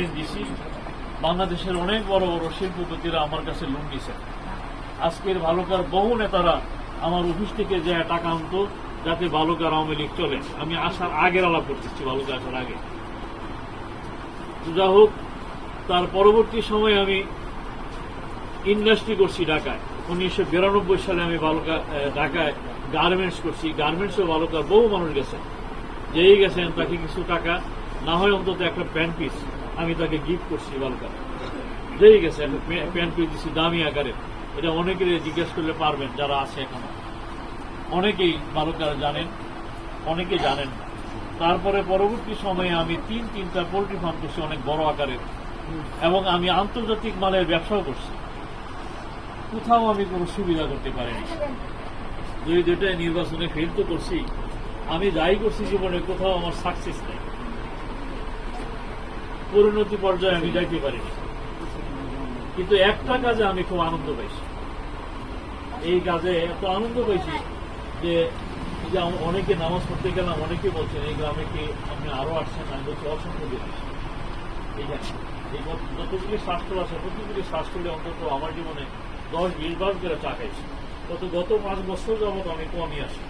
ঋণ দিছি। বাংলাদেশের অনেক বড় বড় শিল্পপতিরা আমার কাছে লোন দিছে আজকের ভালুকার বহু নেতারা আমার অফিস থেকে যে টাকা আনতো, যাতে বালুকার আওয়ামী লীগ চলে। আমি আসার আগের আলাপ করতেছি বালুকা আসার আগে। যা হোক, তার পরবর্তী সময়ে আমি ইন্ডাস্ট্রি করছি ঢাকায়। উনিশশো বিরানব্বই সালে আমি বালুকা ঢাকায় গার্মেন্টস করছি। গার্মেন্টসও বালুকার বহু মানুষ গেছেন যেই গেছেন তাকে কিছু টাকা, না হয় অন্তত একটা প্যান্ট পিস আমি তাকে গিফট করছি বালুকা যেই গেছে প্যান্ট পিস দিচ্ছি দামি আকারে। এটা অনেকের জিজ্ঞেস করলে পারবেন, যারা আছে এখনও। অনেকেই বালুকার জানেন অনেকে জানেন তারপরে পরবর্তী সময়ে আমি তিন, তিনটা পোলট্রি ফার্ম করছি অনেক বড় আকারের এবং আমি আন্তর্জাতিক মালের ব্যবসাও করছি। কোথাও আমি কোনো সুবিধা করতে পারিনি। যদি দুটাই নির্বাচনে ফেল তো করছি, আমি যাই করছি জীবনে, কোথাও আমার সাকসেস নেই। পরিণতি পর্যায়ে আমি যাইতে পারিনি। কিন্তু একটা কাজে আমি খুব আনন্দ পাইছি। এই কাজে এত আনন্দ পাইছি যে যে অনেকে নামাজ পড়তে গেলাম, অনেকে বলছেন, এই গ্রামে কি আপনি আরও আসছেন? আমি বলছি, অসংখ্য দিন যতগুলি শাস্ত্র আছে, প্রতিগুলি শাস্ত্রে অন্তত আমার জীবনে দশ বিশ বার করে চা খাইছি। গত পাঁচ বছর যাবত আমি কমই আসি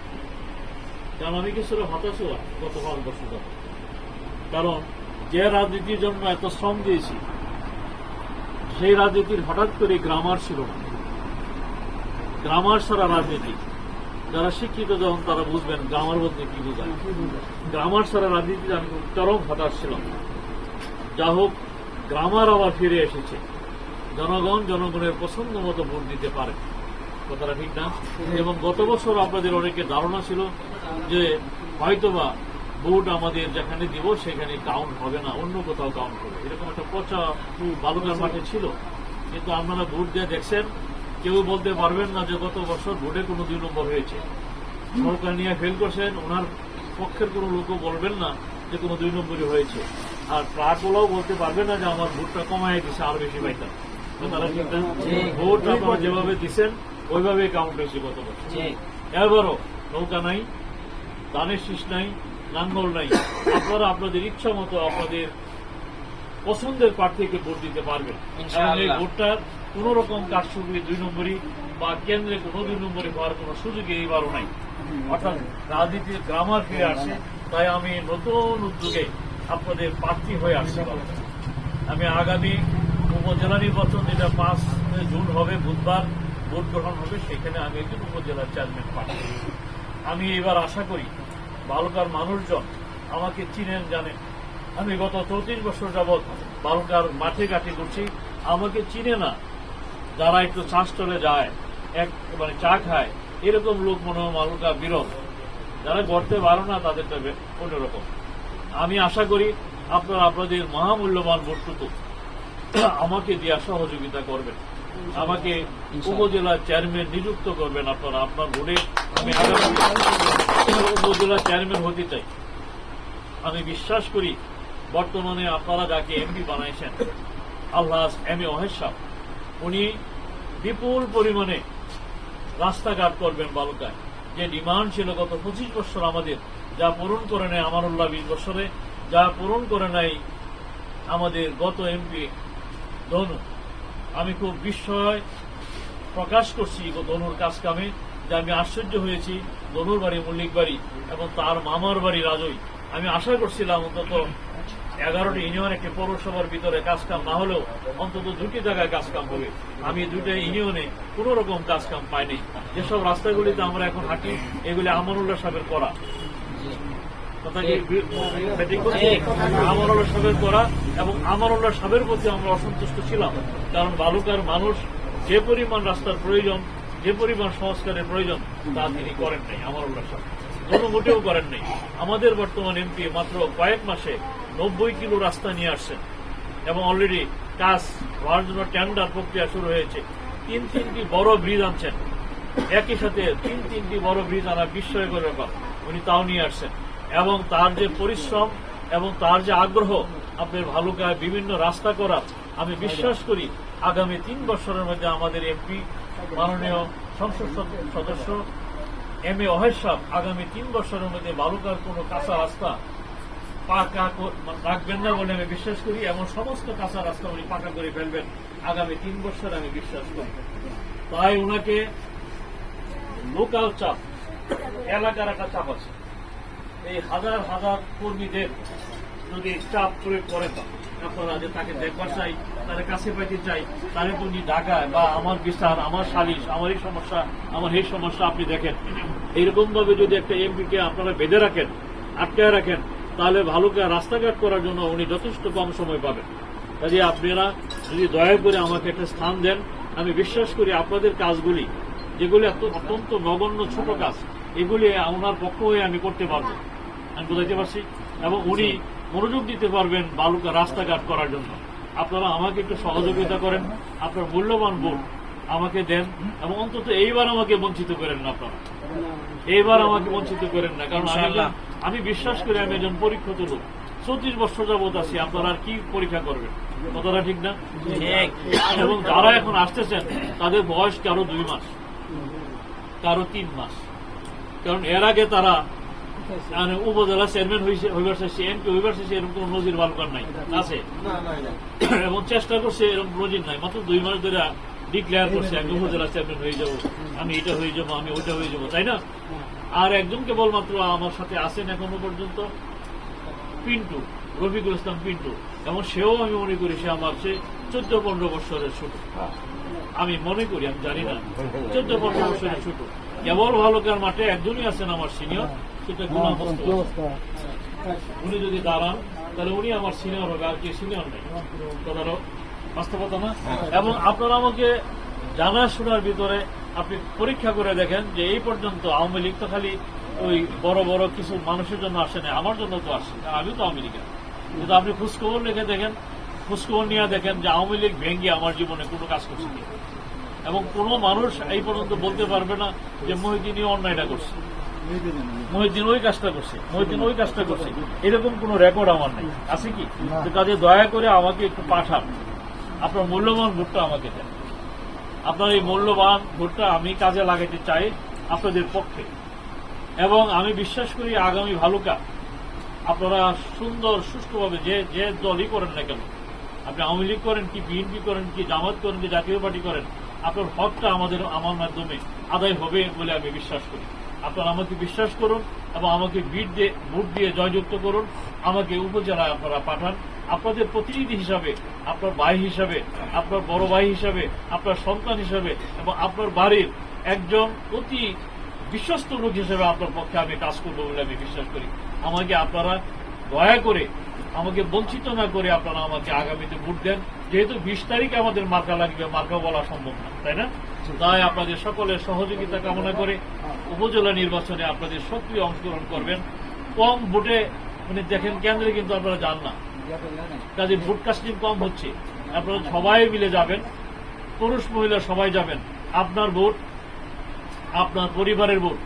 কারণ আমি কিছুটা হতাশ হলাম গত পাঁচ বছর যাবত কারণ যে রাজনীতির জন্য এত শ্রম দিয়েছি সেই রাজনীতির হঠাৎ করে গ্রামার ছিল না। গ্রামার ছাড়া রাজনীতি যারা শিক্ষিত যখন তারা বুঝবেন গ্রামার বলতে কি বোঝায়। গ্রামার ছাড়া রাজনীতিতে আমি চরম হতাশ ছিলাম যা হোক গ্রামার আবার ফিরে এসেছে। জনগণ জনগণের পছন্দ মতো ভোট দিতে পারে। কথাটা ঠিক না? এবং গত বছর আপনাদের অনেকের ধারণা ছিল যে হয়তোবা ভোট আমাদের যেখানে দিব সেখানে কাউন্ট হবে না অন্য কোথাও কাউন্ট হবে। এরকম একটা পচা বালুকার মাঠে ছিল। কিন্তু আপনারা ভোট দিয়ে দেখছেন কেউ বলতে পারবেন না যে গত বছর ভোটে কোনো দুই নম্বর হয়েছে। সরকার নিয়ে ফেল করছেন ওনার পক্ষের কোনো লোকও বলবেন না যে কোনো দুই নম্বরই হয়েছে। আর ট্রাকওয়ালাও বলতে পারবে না যে আমার ভোটটা কমায় দিছে আর বেশি পাইতাম ঠিক না? ভোট আপনারা যেভাবে দিচ্ছেন ওইভাবে কাউন্ট হয়েছে গত বছর। এবারও নৌকা নাই দানের শীষ নাই লাঙ্গল নাই আপনারা আপনাদের ইচ্ছা মতো আপনাদের পছন্দের প্রার্থীকে ভোট দিতে পারবেন। এবং এই। ভোটটার কোন রকম কারসুপি দুই নম্বরই বা কেন্দ্রে কোনো দুই নম্বরই হওয়ার কোনো সুযোগ এইবারও নাই। অর্থাৎ রাজনীতির গ্রামার ফিরে আসে তাই আমি নতুন উদ্যোগে আপনাদের প্রার্থী হয়ে আসছি। আমি আগামী উপজেলা নির্বাচন যেটা পাঁচ জুন হবে বুধবার ভোট গ্রহণ হবে সেখানে আমি একজন উপজেলার চেয়ারম্যান পাচ্ছি আমি এবার আশা করি বালুকার মানুষজন আমাকে চিনেন জানেন। আমি গত চৌত্রিশ বছর যাবৎ বালুকার মাঠে ঘাটে করছি আমাকে চিনে না। যারা একটু চা স্টলে যায় এক মানে চা খায় এরকম লোক মনে হয় বালুকা বিরল। যারা করতে পারো না তাদেরটা অন্যরকম। আমি আশা করি আপনারা আপনাদের মহামূল্যবান বস্তুটুকু আমাকে দেওয়া সহযোগিতা করবেন। আমাকে উপজেলা চেয়ারম্যান নিযুক্ত করবেন আপনারা আপনার ভোটে আমি আগামী উপজেলা চেয়ারম্যান হতে চাই। আমি বিশ্বাস করি বর্তমানে আপনারা যাকে এমপি বানাইছেন, আল্লাহ এম এ ওহেদ সাহ, উনি বিপুল পরিমাণে রাস্তাঘাট করবেন বালুকায়। যে ডিমান্ড ছিল গত পঁচিশ বছর আমাদের, যা পূরণ করে নেয় আমানুল্লাহ বিশ বছরে, যা পূরণ করে নাই আমাদের গত এমপি ধনু। আমি খুব বিস্ময় প্রকাশ করছি ধনুর কাজ কামে যে আমি আশ্চর্য হয়েছি ধনুর বাড়ি মল্লিক বাড়ি এবং তার মামার বাড়ি রাজই। আমি আশা করছিলাম অন্তত এগারোটি ইউনিয়ন একটি পৌরসভার ভিতরে কাজ কাম না হলেও অন্তত দুটি জায়গায় কাজ কাম হবে। আমি দুইটা ইউনিয়নে কোন রকম কাজ কাম পাইনি। যেসব রাস্তাগুলিতে আমরা এখন হাঁটি এগুলি আমানুল্লাহ সাহেবের করা? আমানুল্লাহ সাহেবের করা এবং আমানুল্লাহ সাহেবের প্রতি আমরা অসন্তুষ্ট ছিলাম। কারণ বালুকার মানুষ যে পরিমাণ রাস্তার প্রয়োজন যে পরিমাণ সংস্কারের প্রয়োজন, তা তিনি করেন নাই আমানুল্লাহ সাহেব কোনো মোটেও করেন নাই। আমাদের বর্তমান এমপি মাত্র কয়েক মাসে নব্বই কিলো রাস্তা নিয়ে আসছেন এবং অলরেডি কাজ হওয়ার জন্য টেন্ডার প্রক্রিয়া শুরু হয়েছে। তিন তিনটি বড় ব্রিজ আনছেন। একই সাথে তিন তিনটি বড় ব্রিজ আনা বিস্ময়কর ব্যাপার, উনি তাও নিয়ে আসছেন। এবং তার যে পরিশ্রম এবং তার যে আগ্রহ আপনার ভালুকায় বিভিন্ন রাস্তা করা আমি বিশ্বাস করি আগামী তিন বছরের মধ্যে আমাদের এমপি মাননীয় সংসদ সদস্য এম এ অহেদ সাহ, আগামী তিন বছরের মধ্যে বালুকার কোনো কাঁচা রাস্তা পাকা রাখবেন না বলে আমি বিশ্বাস করি, এমন সমস্ত কাঁচা রাস্তা উনি পাকা করে ফেলবেন। আগামী তিন বছর আমি বিশ্বাস করি। তাই ওনাকে লোকাল চাপ, এলাকার একটা চাপ আছে। এই হাজার হাজার কর্মীদের যদি চাপ প্রয়োগ করেন আপনারা তাকে দেখবার চাই তাদের কাছে পাইতে চাই তাহলে তো উনি ঢাকায় বা আমার বিচার আমার সালিশ আমার এই সমস্যা, আমার এই সমস্যা আপনি দেখেন। এইরকম ভাবে যদি একটা এমপিকে আপনারা বেঁধে রাখেন, আটকায় রাখেন, তাহলে ভালোকে রাস্তাঘাট করার জন্য উনি যথেষ্ট কম সময় পাবেন। কাজে আপনারা যদি দয়া করে আমাকে একটা স্থান দেন, আমি বিশ্বাস করি আপনাদের কাজগুলি, যেগুলি অত্যন্ত নগণ্য ছোট কাজ, এগুলি ওনার পক্ষ হয়ে আমি করতে পারব। আমি বোঝাইতে পারছি। এবং উনি মনোযোগ দিতে পারবেন বালুকা রাস্তাঘাট করার জন্য। আপনারা আমাকে একটু সহযোগিতা করেন আপনার মূল্যবান ভোট আমাকে দেন এবং অন্তত এইবার আমাকে বঞ্চিত করেন না আপনারা। এইবার আমাকে বঞ্চিত করেন না কারণ আমি বিশ্বাস করি আমি একজন পরীক্ষিত লোক। চৌত্রিশ বছর যাবত আছি আপনারা আর কি পরীক্ষা করবেন? কথাটা ঠিক না? এবং যারা এখন আসতেছেন তাদের বয়স কারও দুই মাস কারও তিন মাস। কারণ এর আগে তারা মানে উপজেলা চেয়ারম্যান হয়েছে হইবার শেষে এমপি হইবার শেষে এরকম কোন নজির বালকার নাই আছে এবং চেষ্টা করছে এরকম নজির নাই মাত্র দুই মাস ধরে ডিক্লেয়ার করছে আমি উপজেলা চেয়ারম্যান হয়ে যাব আমি এটা হয়ে যাব আমি হয়ে যাব তাই না আর একজন কেবলমাত্র আমার সাথে আছেন এখনও পর্যন্ত পিন্টু রফিকুল ইসলাম পিন্টু এবং সেও আমি মনে করি সে আমার চেয়ে চোদ্দ পনেরো বছরের ছোট আমি মনে করি আমি জানি না চোদ্দ পনেরো বছরের ছোট কেবল ভালোকার মাঠে একজনই আছেন আমার সিনিয়র সেটা গুলাম উনি যদি দাঁড়ান তাহলে উনি আমার সিনিয়র হবে আর কি সিনিয়র নেই। কথাটা বাস্তবতা না? এবং আপনারা আমাকে জানা শোনার ভিতরে আপনি পরীক্ষা করে দেখেন যে এই পর্যন্ত আওয়ামী লীগ তো খালি ওই বড় বড় কিছু মানুষের জন্য আসে না আমার জন্য তো আসে আমি তো আওয়ামী লীগের। কিন্তু আপনি খোঁজখবর লিখে দেখেন খোঁজখবর নিয়ে দেখেন যে আওয়ামী লীগ ভেঙ্গে আমার জীবনে কোনো কাজ করছে এবং কোনো মানুষ এই পর্যন্ত বলতে পারবে না যে মহিদিনই অন্যায়টা করছে। মহিউদ্দিন ওই কাজটা করছে মহিউদ্দিন ওই কাজটা করছে। এরকম কোনো রেকর্ড আমার নেই। আছে কি? কাজে দয়া করে আমাকে একটু পাঠান। আপনার মূল্যবান ভোটটা আমাকে দেন। আপনার এই মূল্যবান ভোটটা আমি কাজে লাগাতে চাই আপনাদের পক্ষে। এবং আমি বিশ্বাস করি আগামী ভালুকা আপনারা সুন্দর সুষ্ঠুভাবে যে যে দলই করেন না কেন আপনি আওয়ামী লীগ করেন কি বিএনপি করেন কি জামাত করেন কি জাতীয় পার্টি করেন আপনার হকটা আমাদের আমার মাধ্যমে আদায় হবে বলে আমি বিশ্বাস করি। আপনারা আমাকে বিশ্বাস করুন এবং আমাকে বিট দিয়ে, ভোট দিয়ে জয়যুক্ত করুন। আমাকে উপজেলায় আপনারা পাঠান। আপনাদের প্রতিনিধি হিসাবে, আপনার ভাই হিসাবে, আপনার বড় ভাই হিসাবে, আপনার সন্তান হিসাবে এবং আপনার বাড়ির একজন অতি বিশ্বস্ত লোক হিসেবে আপনার পক্ষে আমি কাজ করব বলে আমি বিশ্বাস করি। আমাকে আপনারা দয়া করে, আমাকে বঞ্চিত না করে আপনারা আমাকে আগামীতে ভোট দেন। যেহেতু বিশ তারিখে আমাদের মার্কা লাগবে, মার্কা বলা সম্ভব না, তাই না? তাই আপনাদের সকলের সহযোগিতা কামনা করে উপজেলা নির্বাচনে আপনাদের সক্রিয় অংশগ্রহণ করবেন। কম ভোটে মানে দেখেন কেন্দ্রে কিন্তু আপনারা যান না। কাজে ভোট কাস্টিং কম হচ্ছে। আপনারা সবাই মিলে যাবেন। পুরুষ, মহিলা সবাই যাবেন। আপনার ভোট, আপনার পরিবারের ভোট,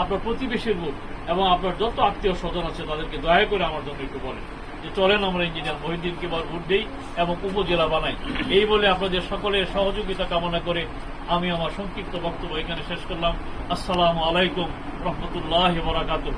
আপনার প্রতিবেশীর ভোট এবং আপনার যত আত্মীয় স্বজন আছে তাদেরকে দয়া করে আমার জন্য একটু বলেন যে, চলেন আমরা ইঞ্জিনিয়ার মহিউদ্দিনকে ভোট দিই এবং উপজেলা বানাই। এই বলে আপনাদের সকলের সহযোগিতা কামনা করে আমি আমার সংক্ষিপ্ত বক্তব্য এখানে শেষ করলাম। আসসালামু আলাইকুম রহমতুল্লাহ বরাকাতুহ।